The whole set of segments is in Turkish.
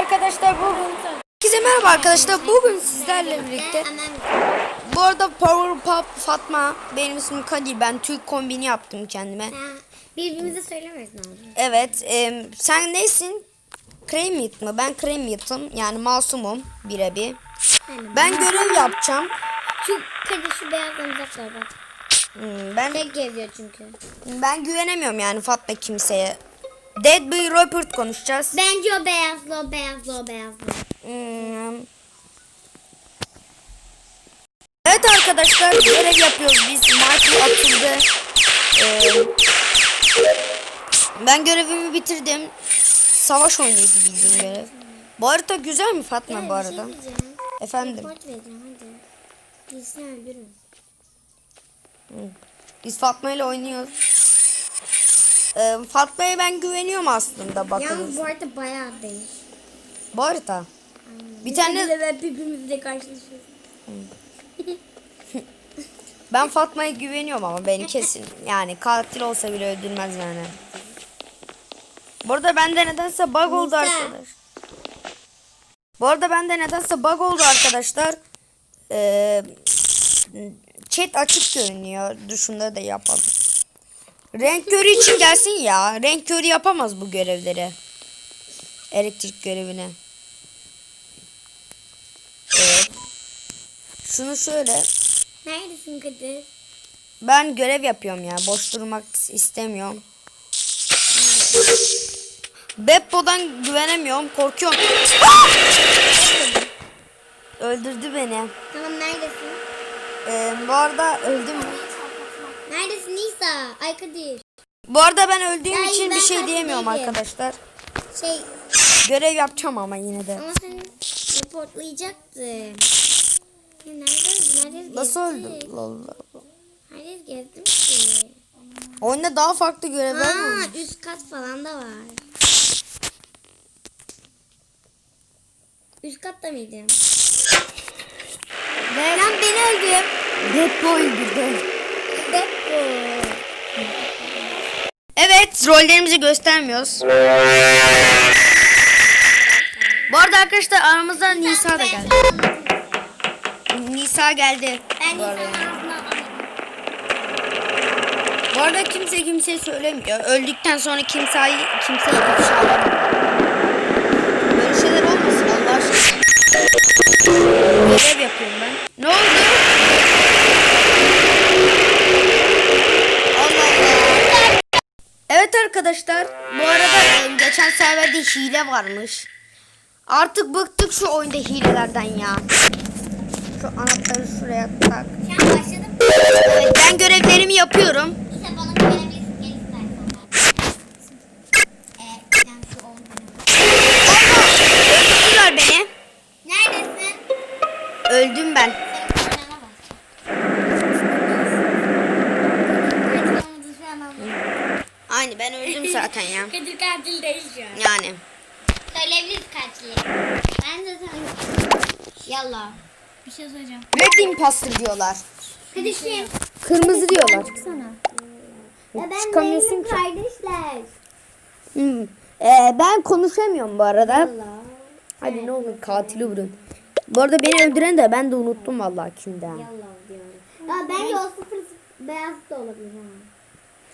arkadaşlar bugün Herkese merhaba arkadaşlar bugün sizlerle birlikte Bu arada Powerpuff Fatma benim ismim Kadir ben Türk kombini yaptım kendime Birbirimize söylemeyiz ne olur. Evet e, sen neysin? Kremit mı? Ben Kremit'im yani masumum birebir Ben görev yapacağım Şu Kadir şu beyazdan uzak dur bak. Hmm, Ben Tek geziyor çünkü. ben güvenemiyorum yani Fatma kimseye Dead Boy Robert konuşacağız Bence o beyazlı o beyazlı o beyazlı. Hmm. Evet arkadaşlar görev yapıyoruz biz. Martin atıldı. Ee, ben görevimi bitirdim. Savaş oynuyordu bildiğim görev. Bu harita güzel mi Fatma bu arada? Bir şey diyeceğim. Efendim. Report vereceğim hadi. Birisini öldürün. Biz Fatma ile oynuyoruz. Ee, Fatma'ya ben güveniyorum aslında Yalnız bakın. bu arada bayağı değiş. Bu harita. Bir tane de birbirimizle karşılaşıyoruz. Ben Fatma'ya güveniyorum ama beni kesin yani katil olsa bile öldürmez yani. Bu arada bende nedense bug oldu Nisa. arkadaş. Bu arada bende nedense bug oldu arkadaşlar. Ee, chat açık görünüyor. Dur şunları da yapalım. Renk körü için gelsin ya. Renk körü yapamaz bu görevleri. Elektrik görevini. Evet. Şunu şöyle. Neredesin Kadir? Ben görev yapıyorum ya. Boş durmak istemiyorum. Beppo'dan güvenemiyorum. Korkuyorum. Ah! Öldürdü beni. Tamam neredesin? Ee, bu arada öldüm? Neredesin Nisa? Ay Kadir. Bu arada ben öldüğüm Ya, için ben bir şey diyemiyorum değilim. arkadaşlar. Şey Görev yapacağım ama yine de. ama seni reportlayacaktı. Ya nerede? Nasıl öldüm? Lol. Nerede gezdim ki? Oyunda daha farklı görevler var. Aa, üst kat falan da var. Üst katta mıydın? Ve Lan beni öldüm. Beppo öldürdü. Depo. Evet rollerimizi göstermiyoruz. Bu arada arkadaşlar aramızda Nisa da geldi. Nisa geldi. Ben bu arada. Bu kimse kimseye söylemiyor. Öldükten sonra kimseyi kimse ifşa alamıyor. Böyle şeyler olmasın Allah aşkına. Görev yapıyorum ben. Ne oldu? Allah Allah. Evet arkadaşlar. Bu arada e, geçen serverde hile varmış. Artık bıktık şu oyunda hilelerden ya. Şu anahtarı şuraya tak. Sen başladın mı? Evet, ben görevlerimi yapıyorum. Nisa bana Öldürdüler beni. Neredesin? Öldüm ben. Senin kornana bak. Katil olmadığını şu an anladım. Aynı ben öldüm zaten ya. Kadir katil değil şu an. Yani. Ben de sana... Yallah. Bir şey söyleyeceğim. Red imposter diyorlar. Kadir kim? Kırmızı diyorlar. Sana. Ya ben Çıkamıyorsun ki. kardeşler. Hmm. Ee, ben konuşamıyorum bu arada. Allah. Hadi ne olur katili vurun. Bu arada beni öldüren de ben de unuttum vallahi kimden. Yallah diyorum. Ya bence o sıfır beyaz da olabilir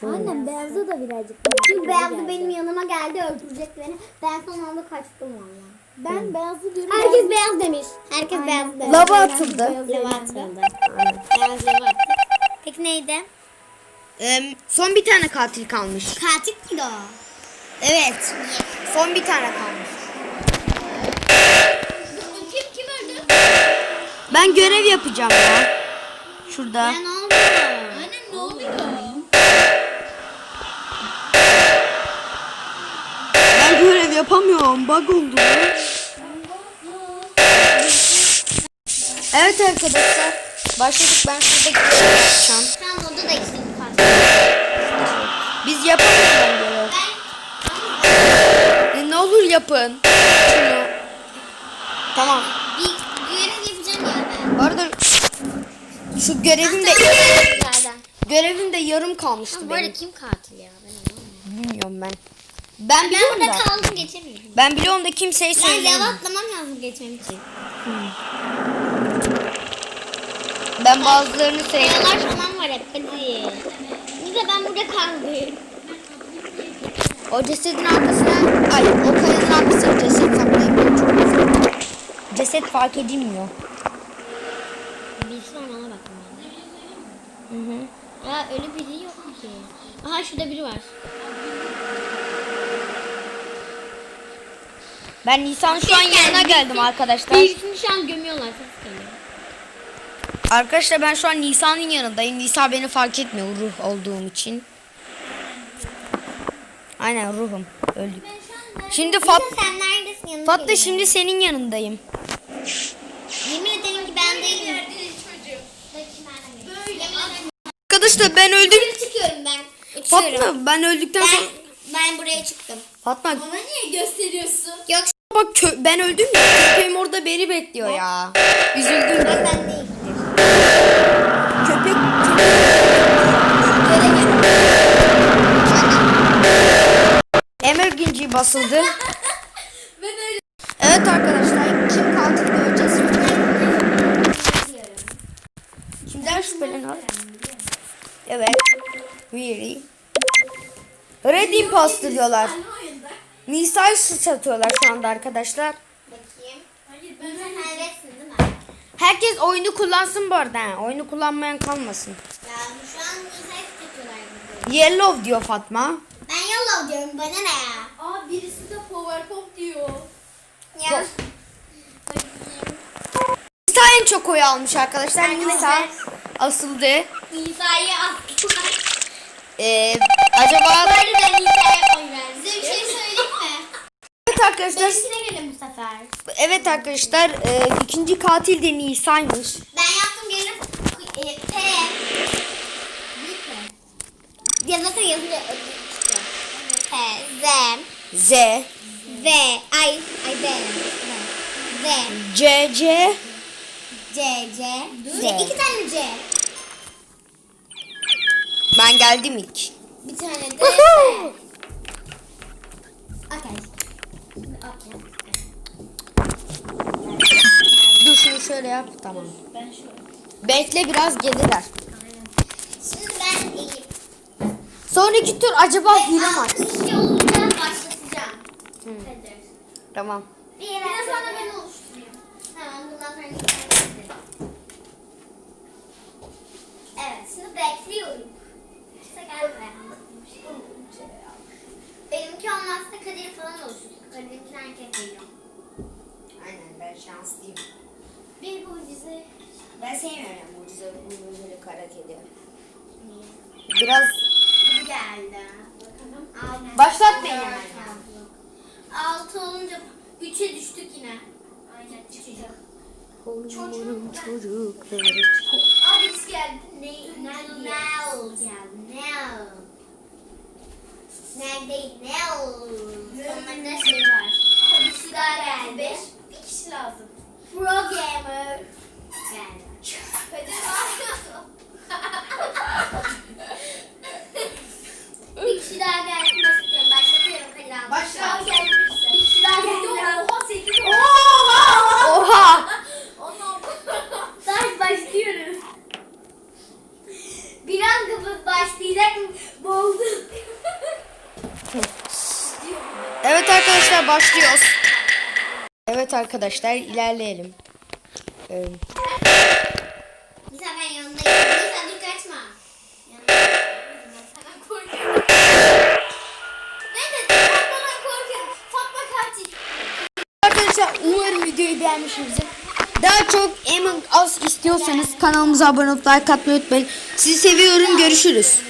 ha. Annem beyazı da birazcık. Çünkü beyazı benim yanıma geldi öldürecek beni. Ben son anda kaçtım valla. Ben beyazı diyorum. Herkes beyaz demiş. Herkes beyaz demiş. Lava atıldı. Lava atıldı. Beyaz lava attı. Peki neydi? Ee, son bir tane katil kalmış. Katil miydi o? Evet. Son bir tane kalmış. Kim kim öldü? Ben görev yapacağım ya. Şurada. ne oldu? Anne ne oluyor? Ben görev yapamıyorum. Bug oldu. Evet arkadaşlar. Başladık. Ben şurada an odada ikisini katil. Biz yapamıyoruz ben. E, ne olur yapın. Şunu. Tamam. Bir görev yapacağım ya ben. Bu arada şu görevim de görevim de yarım kalmıştı arada benim. kim katil ya? Ben. Bilmiyorum ben. Ben Ben biliyorum burada da. kaldım geçemiyorum. Ben biliyorum da kimseye Ben söylemiyorum. lava atlamam lazım geçmem için. Ben bazılarını. Kayalar falan var hep hadi. De ben burada kaldım. O cesedin arkasına, ay o kayanın arkasına ceset çok güzel. Ceset fark edilmiyor. Var ona ben. Hı hı. Aa öyle biri yok ki. Aha şurada biri var. Ben Nisan şu an yanına geldi, geldim arkadaşlar. Birisini şu an gömüyorlar ses geliyor. Arkadaşlar ben şu an Nisan'ın yanındayım. Nisa beni fark etmiyor ruh olduğum için. Aynen ruhum. Öldük. Şimdi Fat Fatma şimdi senin yanındayım. Yemin ederim ki ben değilim. Arkadaşlar ben öldüm. Çıkıyorum ben. Uçuyorum. Fatma ben öldükten Ben, sonra ben buraya çıktım. Fatma Bana niye gösteriyorsun? Yok bak ben öldüm ya. Köpeğim orada beni bekliyor ya. Üzüldüm. ben ben değilim. Köpek Emergency basıldı. Evet arkadaşlar kim katil göreceğiz. Kimden şüpheleniyor? Evet. Really. Red Imposter diyorlar. Nisa'yı suç atıyorlar şu anda arkadaşlar. Bakayım. Hayır ben Sen retsin değil mi? Herkes oyunu kullansın bu arada. ha. Oyunu kullanmayan kalmasın. Ya şu an tutuyorlar burada. Yellow diyor Fatma. Ben yellow diyorum bana ne ya? Aa birisi de PowerPoint diyor. Ya. Nisa en çok oy almış arkadaşlar. Nisa asıldı. Nisa'yı attılar. Ee, acaba Böyle de Nisa'ya oy verdim. Size bir şey söyleyeyim? Evet arkadaşlar Benimkine gelin bu sefer. evet arkadaşlar e, ikinci katil de Nisa'ymış. Ben yaptım gelin. E, T. Büyük mü? Ya zaten yazınca çıkıyor. T. Z. Z, V. Ay. Ay V. V. C, C. C. C. Z. İki tane C. Ben geldim ilk. Bir tane de! Okey. Dur şunu şöyle yap tamam. Ben. Bekle biraz gelirler. Şimdi ben. Sonraki tur acaba hile mi? Başlatacağım. Hadi. Tamam. Bir de sonra ben oluşturayım. Tamam bundan sonra. Evet şimdi bekliyorum. Benimki olmazsa Kadir falan oluştursun. Kadir'inki herkes geliyor. Aynen ben şanslıyım. Bir mucize. Ben sevmiyorum mucize mucizelik hareket ediyorum. Niye? Biraz Bu geldi. Bakalım. Aynen. Başlat beni hemen. oldu. Altı olunca üçe düştük yine. Aynen çıkacak. Çocuğum çocukları. Aa birisi geldi. Ne? Nel geldi. Nel. Nel değil. Nel. Sonlarında şey var. Bir kişi daha geldi. Bir kişi lazım. Programmer. Geldi. Hadi Bir kişi daha gelsin başlatıyorum. Başlatıyorum Kadir abi. Başla. Geldi. Bir kişi daha geldi. Oha 8 Oha! Ders başlıyoruz. Bir an kapat başlayacak mı? Boğuldum. Evet başlıyoruz. Evet arkadaşlar ilerleyelim. Ee, Nisa ben yanındayım. Nisa dur kaçma. Arkadaşlar umarım videoyu beğenmişsinizdir. Daha çok Among Us istiyorsanız kanalımıza abone olup like atmayı unutmayın. Sizi seviyorum. Görüşürüz.